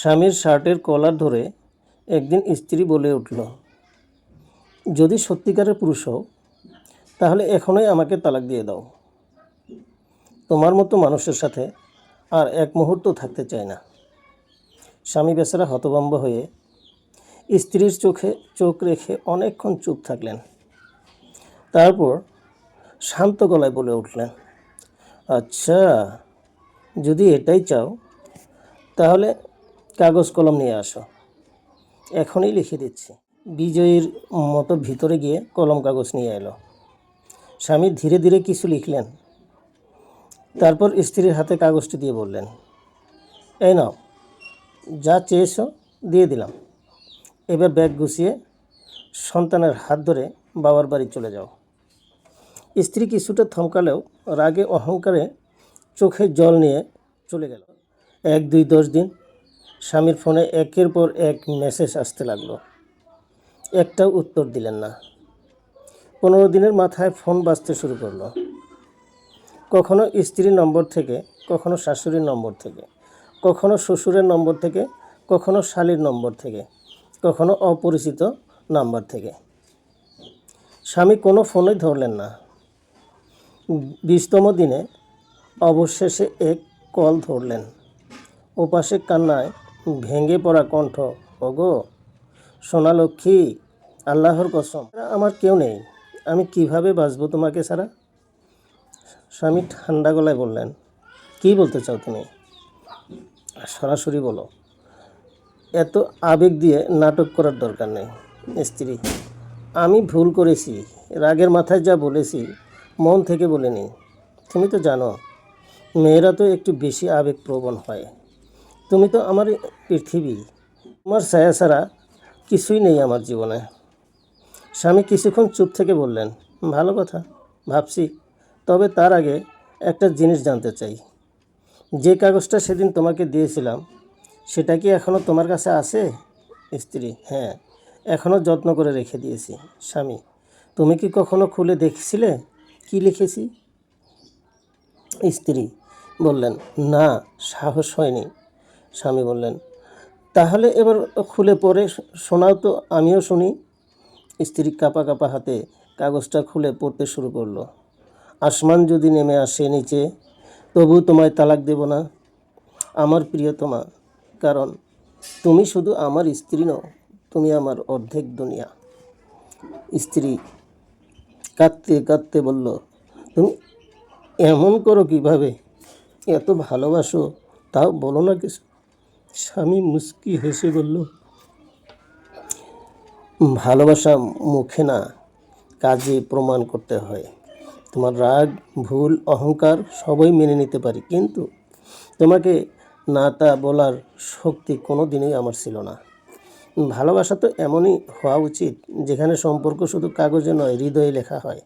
স্বামীর শার্টের কলার ধরে একদিন স্ত্রী বলে উঠল, যদি সত্যিকারের পুরুষ হও, তাহলে এখনই আমাকে তালাক দিয়ে দাও। তোমার মতো মানুষের সাথে আর এক মুহূর্ত থাকতে চায় না। স্বামী বেচারা হতভম্ব হয়ে স্ত্রীর চোখে চোখ রেখে অনেকক্ষণ চুপ থাকলেন। তারপর শান্ত গলায় বলে উঠলেন আচ্ছা যদি এটাই চাও, তাহলে কাগজ কলম নিয়ে আসো। এখনই লিখে দিচ্ছি। বিজয়ীর মতো ভিতরে গিয়ে কলম কাগজ নিয়ে এলো। স্বামী ধীরে ধীরে কিছু লিখলেন। তারপর স্ত্রীর হাতে কাগজটি দিয়ে বললেন, এই নাও, যা চেয়েছো দিয়ে দিলাম। এবার ব্যাগ গুছিয়ে সন্তানের হাত ধরে বাবার বাড়ি চলে যাও। স্ত্রী কিছুটা থমকালেও রাগে অহংকারে চোখে জল নিয়ে চলে গেল। এক, দুই, দশ দিন স্বামীর ফোনে একের পর এক মেসেজ আসতে লাগল। একটাও উত্তর দিলেন না। পনেরো দিনের মাথায় ফোন বাজতে শুরু করল। কখনো স্ত্রীর নম্বর থেকে, কখনো শাশুড়ির নম্বর থেকে, কখনো শ্বশুরের নম্বর থেকে, কখনো শালির নম্বর থেকে, কখনো অপরিচিত নাম্বার থেকে। স্বামী কোনো ফোনই ধরলেন না। বিশতম দিনে অবশেষে এক কল ধরলেন। ওপাশে কান্নায় ভেঙে পড়া কণ্ঠ। ওগো সোনালক্ষ্মী আল্লাহর কসম। আমার কেউ নেই। আমি কীভাবে বাঁচবো তোমাকে ছাড়া? স্বামী ঠান্ডা গলায় বললেন, কী বলতে চাও তুমি? সরাসরি বলো, এত আবেগ দিয়ে নাটক করার দরকার নেই, স্ত্রী। আমি ভুল করেছি, রাগের মাথায় যা বলেছি, মন থেকে বলিনি। তুমি তো জানো, মেয়েরা তো একটু বেশি আবেগপ্রবণ হয়। তুমি তো আমার পৃথিবী। তোমার ছায়া ছাড়া কিছুই নেই আমার জীবনে। স্বামী কিছুক্ষণ চুপ থেকে বললেন, ভালো কথা, ভাবছি, তবে তার আগে একটা জিনিস জানতে চাই। যে কাগজটা সেদিন তোমাকে দিয়েছিলাম, সেটা কি এখনও তোমার কাছে আছে? স্ত্রী হ্যাঁ এখনও যত্ন করে রেখে দিয়েছি, স্বামী। তুমি কি কখনো খুলে দেখছিলে? কি লিখেছি? স্ত্রী বললেন, না, সাহস হয়নি। স্বামী বললেন, তাহলে এবার খুলে পড়ে, শোনাও তো, আমিও শুনি। স্ত্রী কাপা কাপা হাতে কাগজটা খুলে পড়তে শুরু করল। আসমান যদি নেমে আসে নিচে, তবু তোমায় তালাক দেব না। আমার প্রিয়তমা, কারণ তুমি শুধু আমার স্ত্রী নও, তুমি আমার অর্ধেক দুনিয়া। স্ত্রী কাঁদতে কাঁদতে বলল, তুমি এমন করো কীভাবে? এত ভালোবাসো, তাও বলো না কিছু। স্বামী মুস্কি হেসে বলল, ভালোবাসা মুখে না, কাজে প্রমাণ করতে হয়। তোমার রাগ, ভুল, অহংকার সবই মেনে নিতে পারি, কিন্তু তোমাকে না তা বলার শক্তি কোনো দিনই আমার ছিল না। ভালোবাসা তো এমনই হওয়া উচিত, যেখানে সম্পর্ক শুধু কাগজে নয়, হৃদয়ে লেখা হয়।